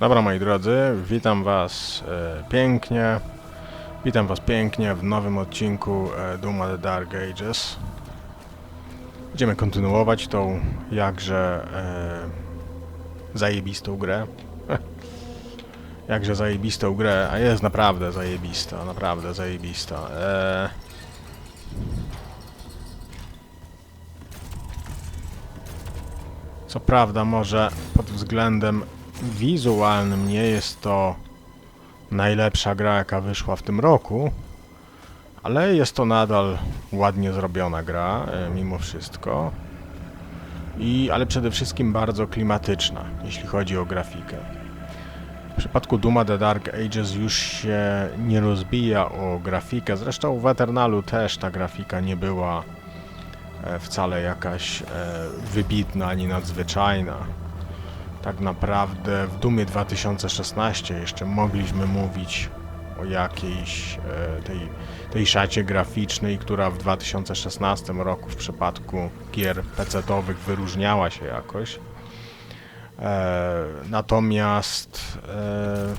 Dobra moi drodzy, witam was e, pięknie. Witam was pięknie w nowym odcinku e, Duma The Dark Ages. Będziemy kontynuować tą jakże e, zajebistą grę. jakże zajebistą grę, a jest naprawdę zajebista, naprawdę zajebista. E, co prawda może pod względem wizualnym nie jest to najlepsza gra, jaka wyszła w tym roku, ale jest to nadal ładnie zrobiona gra, e, mimo wszystko. I, ale przede wszystkim bardzo klimatyczna, jeśli chodzi o grafikę. W przypadku Duma The Dark Ages już się nie rozbija o grafikę, zresztą w Eternalu też ta grafika nie była e, wcale jakaś e, wybitna ani nadzwyczajna tak naprawdę w Dumie 2016 jeszcze mogliśmy mówić o jakiejś e, tej, tej szacie graficznej, która w 2016 roku w przypadku gier PC-owych wyróżniała się jakoś. E, natomiast e,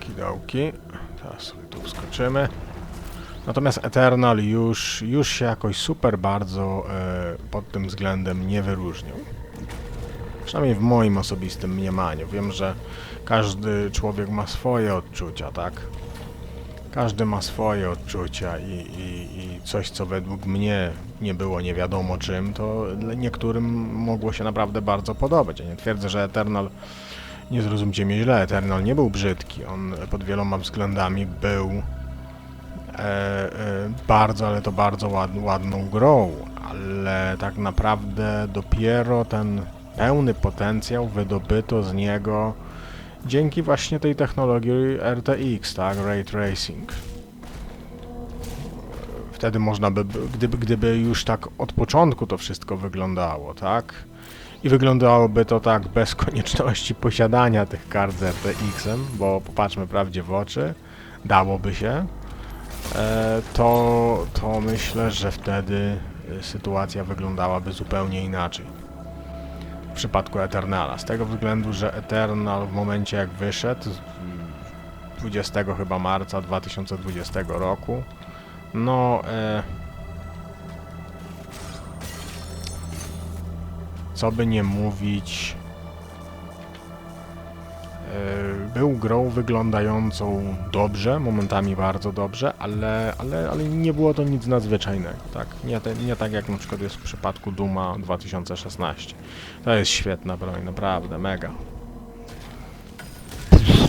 Kidołki. Teraz sobie tu wskoczymy. Natomiast Eternal już, już się jakoś super bardzo e, pod tym względem nie wyróżnił. Przynajmniej w moim osobistym mniemaniu. Wiem, że każdy człowiek ma swoje odczucia, tak? Każdy ma swoje odczucia i, i, i coś, co według mnie nie było nie wiadomo czym, to niektórym mogło się naprawdę bardzo podobać. Ja nie twierdzę, że Eternal, nie zrozumcie mnie źle, Eternal nie był brzydki. On pod wieloma względami był bardzo, ale to bardzo ład, ładną grą, ale tak naprawdę dopiero ten pełny potencjał wydobyto z niego dzięki właśnie tej technologii RTX, tak, Ray Tracing. Wtedy można by, gdyby, gdyby już tak od początku to wszystko wyglądało, tak, i wyglądałoby to tak bez konieczności posiadania tych kart z RTX-em, bo popatrzmy prawdzie w oczy, dałoby się, e, to, to myślę, że wtedy y, sytuacja wyglądałaby zupełnie inaczej. W przypadku Eternala. Z tego względu, że Eternal w momencie jak wyszedł, z- 20 chyba marca 2020 roku, no e, co by nie mówić, e, był grą wyglądającą dobrze, momentami bardzo dobrze, ale, ale, ale nie było to nic nadzwyczajnego, tak? Nie, te, nie tak jak na przykład jest w przypadku Duma 2016. To jest świetna broń, naprawdę, mega.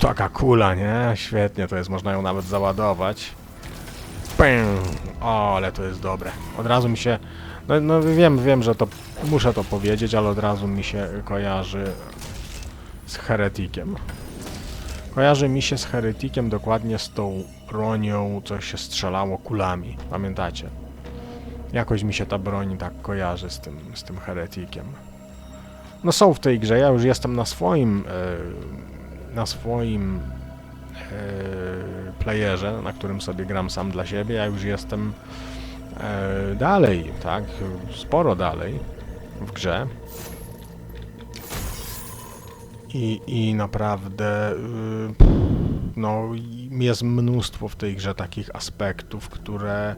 Taka kula, nie? Świetnie to jest, można ją nawet załadować. Pęm. O, ale to jest dobre. Od razu mi się... No, no wiem, wiem, że to... Muszę to powiedzieć, ale od razu mi się kojarzy z Heretikiem. Kojarzy mi się z Heretikiem dokładnie z tą bronią, co się strzelało kulami. Pamiętacie? Jakoś mi się ta broń tak kojarzy z tym, z tym Heretikiem. No są w tej grze, ja już jestem na swoim e, na swoim e, playerze, na którym sobie gram sam dla siebie, ja już jestem e, dalej, tak? Sporo dalej w grze. I, i naprawdę y, no jest mnóstwo w tej grze takich aspektów, które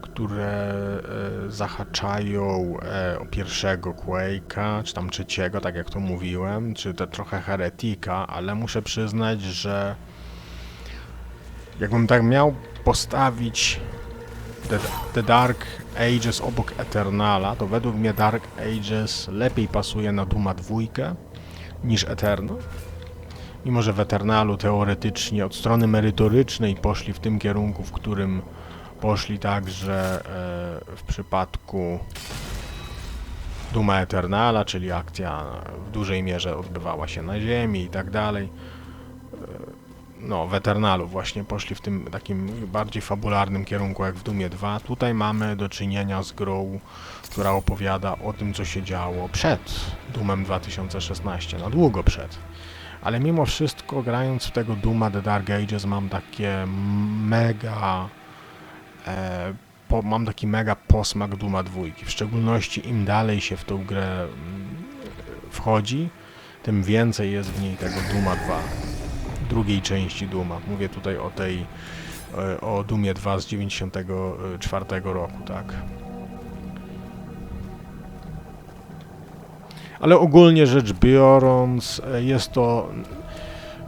które e, zahaczają e, o pierwszego Quake'a, czy tam trzeciego, tak jak to mówiłem, czy te trochę Heretika, ale muszę przyznać, że jakbym tak miał postawić The, The Dark Ages obok Eternala, to według mnie Dark Ages lepiej pasuje na Duma 2 niż Eternal. Mimo, że w Eternalu teoretycznie od strony merytorycznej poszli w tym kierunku, w którym poszli także e, w przypadku Duma Eternala, czyli akcja w dużej mierze odbywała się na Ziemi i tak dalej. No, w Eternalu właśnie poszli w tym takim bardziej fabularnym kierunku jak w Dumie 2. Tutaj mamy do czynienia z grą, która opowiada o tym, co się działo przed Dumem 2016, na długo przed. Ale mimo wszystko, grając w tego Duma The Dark Ages, mam takie mega e, po, mam taki mega posmak Duma dwójki. W szczególności im dalej się w tą grę mm, wchodzi, tym więcej jest w niej tego Duma 2. Drugiej części Duma. Mówię tutaj o tej, e, o Dumie 2 z 94 roku, tak. Ale ogólnie rzecz biorąc, e, jest to.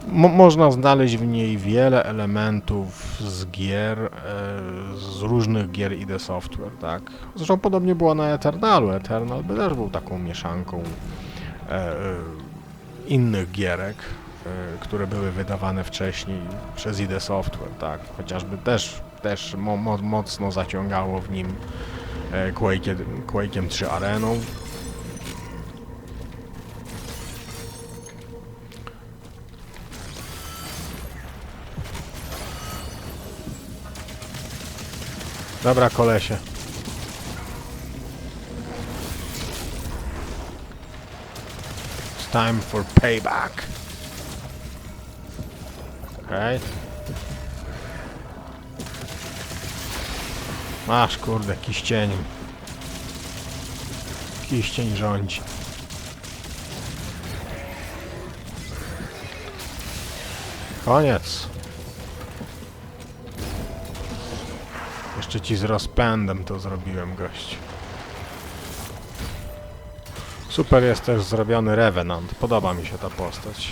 Mo można znaleźć w niej wiele elementów z gier, e, z różnych gier ID Software, tak? Zresztą podobnie było na Eternalu. Eternal by też był taką mieszanką e, e, innych gierek, które były wydawane wcześniej przez ID Software, tak? Chociażby też, też mo mo mocno zaciągało w nim e, Quake, Quake'em 3 Areną. Dobra, kolesie. It's time for payback. Okej. Masz, kurde, kiścień. Kiścień rządzi. Koniec. Jeszcze ci z rozpędem to zrobiłem, gość. Super jest też zrobiony Revenant. Podoba mi się ta postać.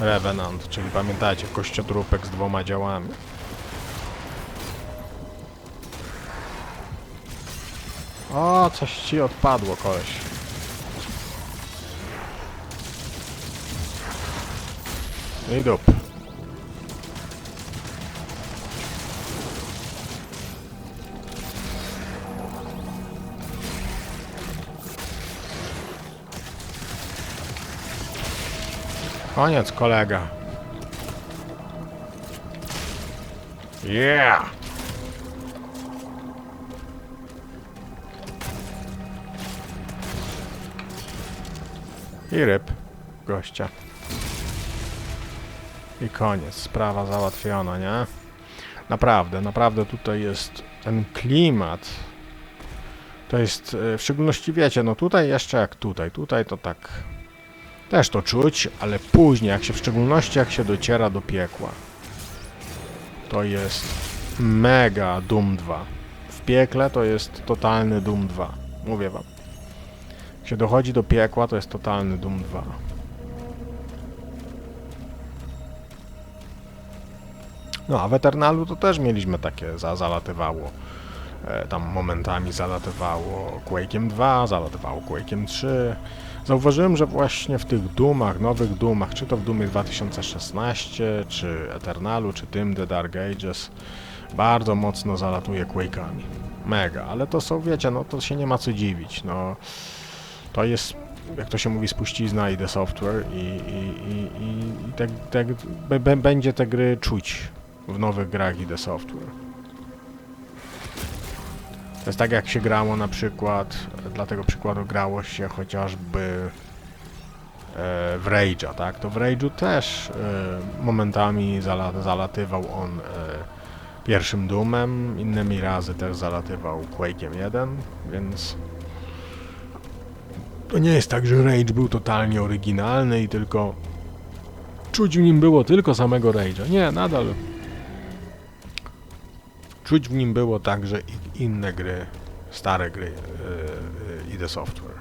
Revenant, czyli pamiętajcie, kościodrupek z dwoma działami. O, coś ci odpadło, koleś. I dup. Koniec, kolega. Yeah! I ryb gościa. I koniec, sprawa załatwiona, nie? Naprawdę, naprawdę tutaj jest ten klimat. To jest, e, w szczególności wiecie, no tutaj jeszcze jak tutaj, tutaj to tak też to czuć, ale później, jak się w szczególności jak się dociera do piekła, to jest mega Doom 2. W piekle to jest totalny Doom 2. Mówię wam. Jak się dochodzi do piekła, to jest totalny Doom 2. No, a w Eternalu to też mieliśmy takie, za, zalatywało. E, tam momentami zalatywało Quake'em 2, zalatywało Quake'em 3. Zauważyłem, że właśnie w tych Dumach, nowych Dumach, czy to w Dumie 2016, czy Eternalu, czy tym The Dark Ages, bardzo mocno zalatuje Quake'ami. Mega, ale to są, wiecie, no to się nie ma co dziwić, no. To jest, jak to się mówi, spuścizna i The Software i, i, i, i b, będzie te gry czuć w nowych grach i The Software. To jest tak jak się grało na przykład, dla tego przykładu grało się chociażby e, w Rage'a, tak? To w Rage'u też e, momentami zala, zalatywał on e, pierwszym Doomem, innymi razy też zalatywał Quake'em 1, więc to nie jest tak, że Rage był totalnie oryginalny i tylko czuć w nim było tylko samego Rage'a. Nie, nadal Czuć w nim było także inne gry, stare gry yy, i The Software.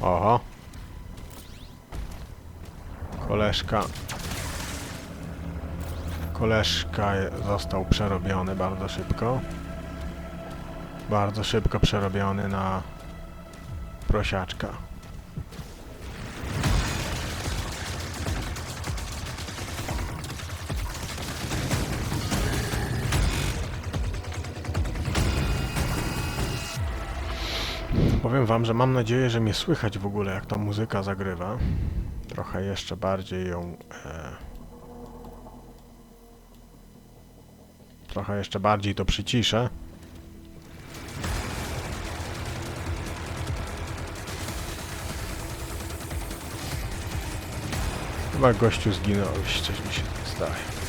Oho. Koleżka. Koleżka został przerobiony bardzo szybko. Bardzo szybko przerobiony na prosiaczka. Powiem wam, że mam nadzieję, że mnie słychać w ogóle, jak ta muzyka zagrywa. Trochę jeszcze bardziej ją... E... Trochę jeszcze bardziej to przyciszę. Chyba gościu zginąłeś, coś mi się tak zdaje.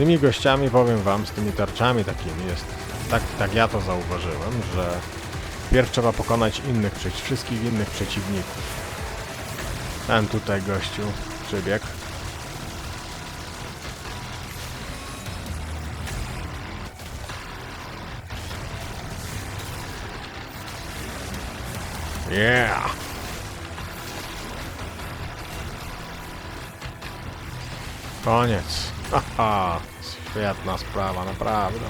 Tymi gościami, powiem wam, z tymi tarczami takimi jest, tak, tak ja to zauważyłem, że pierw trzeba pokonać innych, wszystkich innych przeciwników. Ten tutaj gościu przybiegł. Yeah! Koniec. Haha, świetna sprawa, naprawdę.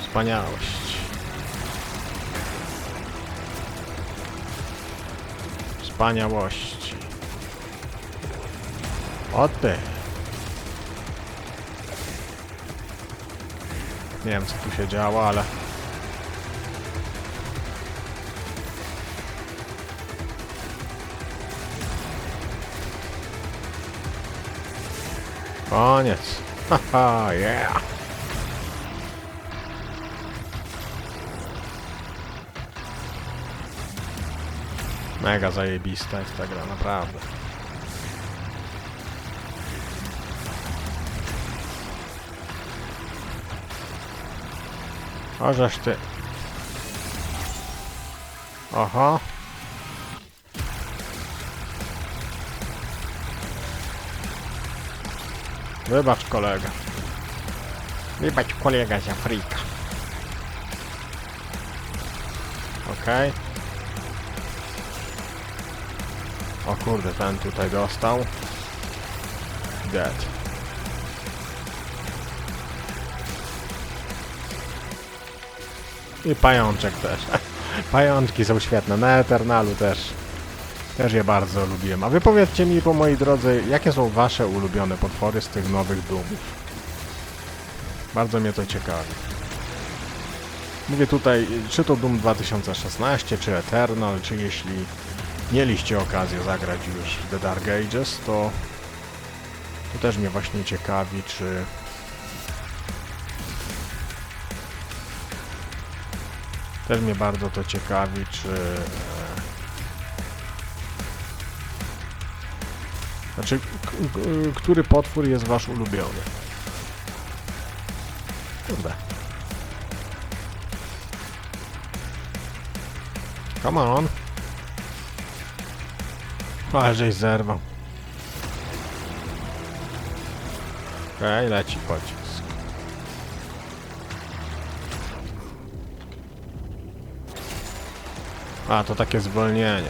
Wspaniałość. Wspaniałości. O ty. Nie wiem co tu się działo, ale... Koniec. Haha, yeah. Mega zajebista jest ta gra, naprawdę. Możesz ty. Oho. Wybacz kolega. Wybacz kolega z Afryka. Okej. O kurde, ten tutaj dostał. Dead. I pajączek też. Pajączki są świetne. Na Eternalu też. Też je bardzo lubiłem. A wy powiedzcie mi, po moi drodzy, jakie są wasze ulubione potwory z tych nowych Doomów? Bardzo mnie to ciekawi. Mówię tutaj, czy to Doom 2016, czy Eternal, czy jeśli mieliście okazję zagrać już w The Dark Ages, to, to też mnie właśnie ciekawi, czy też mnie bardzo to ciekawi, czy znaczy, który potwór jest wasz ulubiony? Kurde. Come on. Ale żeś zerwał. Okej, leci pocisk. A, to takie zwolnienie.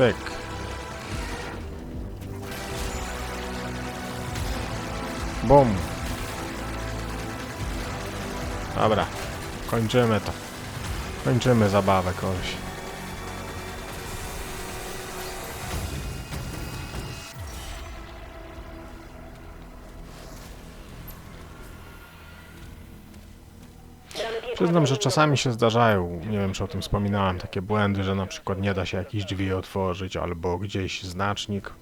Cyk. Bum. Dobra, kończymy to. Kończymy zabawę kogoś. Przyznam, że czasami się zdarzają, nie wiem czy o tym wspominałem, takie błędy, że na przykład nie da się jakichś drzwi otworzyć, albo gdzieś znacznik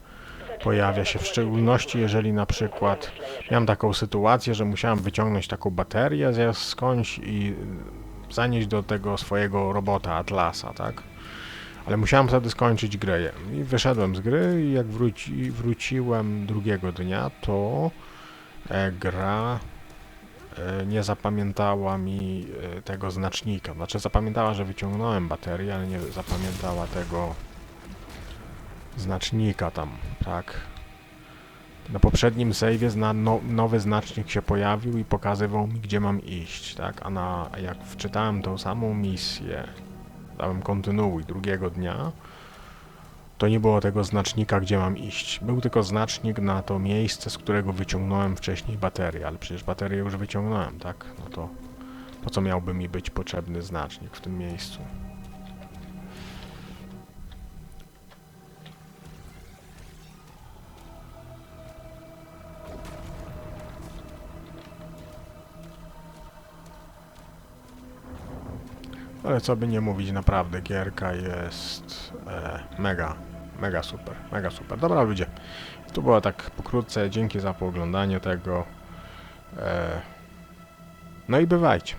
pojawia się, w szczególności jeżeli na przykład miałem taką sytuację, że musiałem wyciągnąć taką baterię skądś i zanieść do tego swojego robota Atlasa, tak? Ale musiałem wtedy skończyć grę. I wyszedłem z gry i jak wróci, wróciłem drugiego dnia, to e, gra nie zapamiętała mi e, tego znacznika. Znaczy zapamiętała, że wyciągnąłem baterię, ale nie zapamiętała tego znacznika tam, tak? Na poprzednim save'ie zna, no, nowy znacznik się pojawił i pokazywał mi, gdzie mam iść, tak? A na, jak wczytałem tą samą misję, dałem kontynuuj drugiego dnia, to nie było tego znacznika, gdzie mam iść. Był tylko znacznik na to miejsce, z którego wyciągnąłem wcześniej baterię, ale przecież baterię już wyciągnąłem, tak? No to po co miałby mi być potrzebny znacznik w tym miejscu? Ale co by nie mówić, naprawdę gierka jest e, mega, mega super, mega super. Dobra ludzie, to było tak pokrótce, dzięki za pooglądanie tego. E, no i bywajcie.